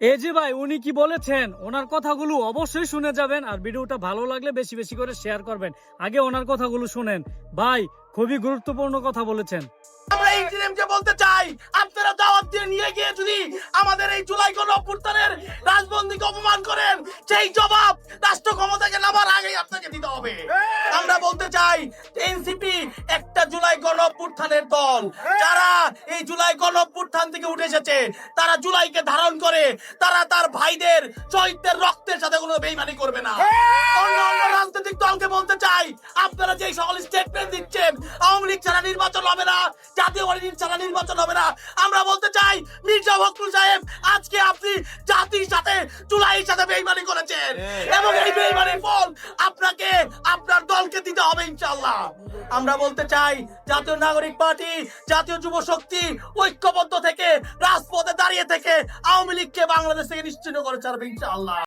এই যে ভাই উনি কি বলেছেন? ওনার কথাগুলো অবশ্যই শুনে যাবেন আর ভিডিওটা ভালো লাগলে বেশি বেশি করে শেয়ার করবেন। আগে ওনার কথাগুলো শুনেন। ভাই খুবই গুরুত্বপূর্ণ কথা বলেছেন। আমরা এই জিএমকে বলতে চাই আপনারা দাওয়াত দিয়ে নিয়ে গিয়ে যদি আমাদের এই জুলাই গণ অভ্যুত্থানের রাজবন্দীকে অপমান করেন সেই জবাব রাষ্ট্র ক্ষমতাকে নামার আগেই আপনাকে দিতে হবে। আমরা বলতে চাই এনসিপি জুলাই গণ দল। যারা এই জুলাই গণ অভ্যুত্থান থেকে উঠে এসেছে তারা জুলাইকে ধারণ করে তারা তার ভাইদের শহীদদের রক্তের সাথে কোনো বেইমানি করবে না। অন্য অন্য রাজনৈতিক দলকে বলতে চাই আপনারা যে সকল স্টেটমেন্ট দিচ্ছেন আওয়ামী লীগ ছাড়া নির্বাচন হবে না জাতীয় পার্টি ছাড়া নির্বাচন হবে না আমরা বলতে চাই মির্জা ফখরুল সাহেব আজকে আপনি জাতির সাথে জুলাইয়ের সাথে বেইমানি করেছেন। এবং এই বেইমানির ফল আপনাকে আপনার দলকে দিতে হবে ইনশাআল্লাহ। আমরা বলতে চাই, জাতীয় নাগরিক পার্টি, জাতীয় যুব শক্তি ঐক্যবদ্ধ থেকে, রাজপথে দাঁড়িয়ে থেকে আওয়ামী লীগকে বাংলাদেশ থেকে নিশ্চিন্ন করে ছাড়বে ইনশাআল্লাহ।